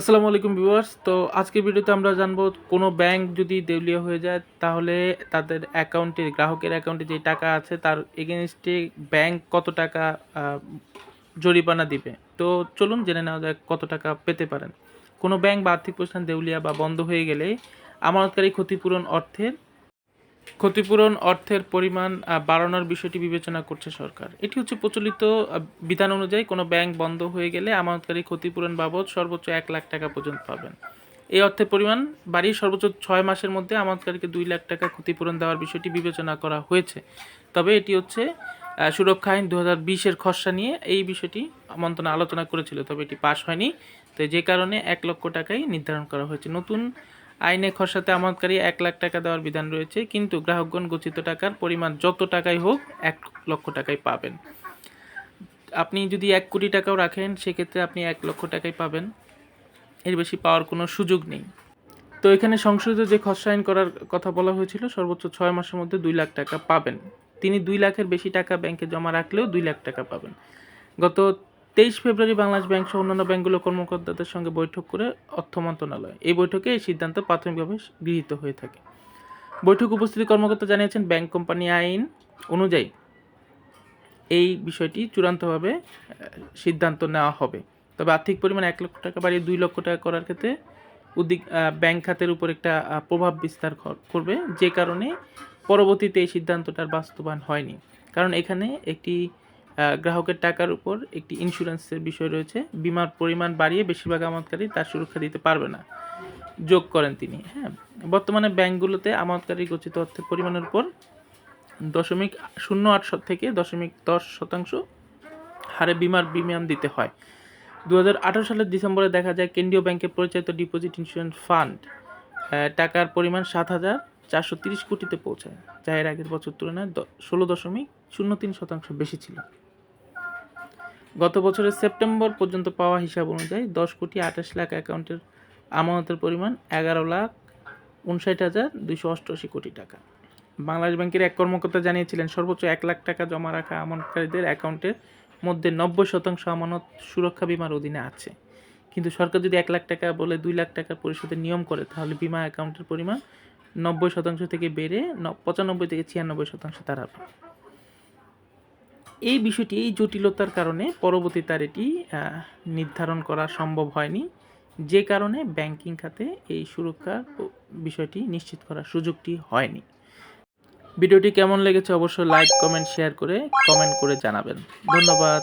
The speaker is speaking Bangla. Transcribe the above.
আসসালামু আলাইকুম ভিউয়ার্স। তো আজকের ভিডিওতে আমরা জানব কোনো ব্যাংক যদি দেউলিয়া হয়ে যায়, তাহলে তাদের অ্যাকাউন্টে গ্রাহকের অ্যাকাউন্টে যে টাকা আছে, তার এগেনস্টে ব্যাংক কত টাকা জরিমানা দিবে। তো চলুন জেনে নেওয়া যাক কত টাকা পেতে পারেন। কোনো ব্যাংক বা আর্থিক প্রতিষ্ঠান দেউলিয়া বা বন্ধ হয়ে গেলে আমানতকারী ক্ষতিপূরণ অর্থের ক্ষতিপূরণ অর্থের পরিমাণ বাড়ানোর বিষয়টি বিবেচনা করছে সরকার। এটি হচ্ছে প্রচলিত বিধান অনুযায়ী কোনো ব্যাংক বন্ধ হয়ে গেলে আমানতকারী ক্ষতিপূরণ বাবদ সর্বোচ্চ এক লাখ টাকা পর্যন্ত পাবেন। এই অর্থের পরিমাণ বাড়িয়ে সর্বোচ্চ ছয় মাসের মধ্যে আমানতকারীকে দুই লাখ টাকা ক্ষতিপূরণ দেওয়ার বিষয়টি বিবেচনা করা হয়েছে। তবে এটি হচ্ছে সুরক্ষা আইন দু হাজার বিশের খসড়া নিয়ে এই বিষয়টি মন্ত্রণা আলোচনা করেছিল, তবে এটি পাশ হয়নি। তো যে কারণে এক লক্ষ টাকাই নির্ধারণ করা হয়েছে। নতুন আইনে খসড়াতে আমানতকারী এক লাখ টাকা দেওয়ার বিধান রয়েছে, কিন্তু গ্রাহকগণ গচ্ছিত টাকার পরিমাণ যত টাকাই হোক এক লক্ষ টাকাই পাবেন। আপনি যদি এক কোটি টাকাও রাখেন, সেক্ষেত্রে আপনি এক লক্ষ টাকাই পাবেন। এর বেশি পাওয়ার কোনো সুযোগ নেই। তো এখানে সংশোধিত যে খসড়া আইন করার কথা বলা হয়েছিল, সর্বোচ্চ ছয় মাসের মধ্যে দুই লাখ টাকা পাবেন। তিনি দুই লাখের বেশি টাকা ব্যাংকে জমা রাখলেও দুই লাখ টাকা পাবেন। গত তেইশ ফেব্রুয়ারি বাংলাদেশ ব্যাংক সহ অন্যান্য ব্যাংকগুলো কর্মকর্তাদের সঙ্গে বৈঠক করে অর্থ মন্ত্রণালয়। এই বৈঠকে এই সিদ্ধান্ত প্রাথমিকভাবে গৃহীত হয়ে থাকে। বৈঠক উপস্থিত কর্মকর্তা জানিয়েছেন, ব্যাংক কোম্পানি আইন অনুযায়ী এই বিষয়টি চূড়ান্তভাবে সিদ্ধান্ত নেওয়া হবে। তবে আর্থিক পরিমাণ এক লক্ষ টাকা বাড়িয়ে দুই লক্ষ টাকা করার ক্ষেত্রে উদ্দিক ব্যাংক খাতের উপর একটা প্রভাব বিস্তার করবে। যে কারণে পরবর্তীতে এই সিদ্ধান্তটার বাস্তবায়ন হয়নি। কারণ এখানে একটি গ্রাহকের টাকার উপর একটি ইন্স্যুরেন্সের বিষয় রয়েছে। বিমার পরিমাণ বাড়িয়ে বেশিরভাগ আমানতকারী তার সুরক্ষা দিতে পারবে না, যোগ করেন তিনি হ্যাঁ। বর্তমানে ব্যাংকগুলোতে আমানতকারী গচ্ছিত অর্থের পরিমাণের উপর দশমিক শূন্য আট থেকে দশমিক দশ শতাংশ হারে বিমার প্রিমিয়াম দিতে হয়। দু হাজার আঠারো সালের ডিসেম্বরে দেখা যায় কেন্দ্রীয় ব্যাংকের পরিচালিত ডিপোজিট ইন্স্যুরেন্স ফান্ড টাকার পরিমাণ সাত হাজার চারশো তিরিশ কোটিতে পৌঁছায়, যা এর আগের বছর তুলনায় ষোলো দশমিক শূন্য তিন শতাংশ বেশি ছিল। গত বছরের সেপ্টেম্বর পর্যন্ত পাওয়া হিসাব অনুযায়ী দশ কোটি আঠাশ লাখ অ্যাকাউন্টের আমানতের পরিমাণ এগারো লাখ উনষাট হাজার দুইশো অষ্টআশি কোটি টাকা। বাংলাদেশ ব্যাংকের এক কর্মকর্তা জানিয়েছিলেন, সর্বোচ্চ এক লাখ টাকা জমা রাখা আমানতকারীদের অ্যাকাউন্টের মধ্যে নব্বই শতাংশ আমানত সুরক্ষা বিমার অধীনে আছে। কিন্তু সরকার যদি এক লাখ টাকা বলে দুই লাখ টাকার পরিশোধের নিয়ম করে, তাহলে বিমা অ্যাকাউন্টের পরিমাণ নব্বই শতাংশ থেকে বেড়ে পঁচানব্বই থেকে ছিয়ানব্বই শতাংশ দাঁড়াবে এই বিষয়টি, এই জটিলতার কারণে পরবর্তী তার এটি নির্ধারণ করা সম্ভব হয়নি। যে কারণে ব্যাংকিং খাতে এই সুরক্ষার বিষয়টি নিশ্চিত করার সুযোগটি হয়নি। ভিডিওটি কেমন লেগেছে অবশ্যই লাইক, কমেন্ট, শেয়ার করে কমেন্ট করে জানাবেন। ধন্যবাদ।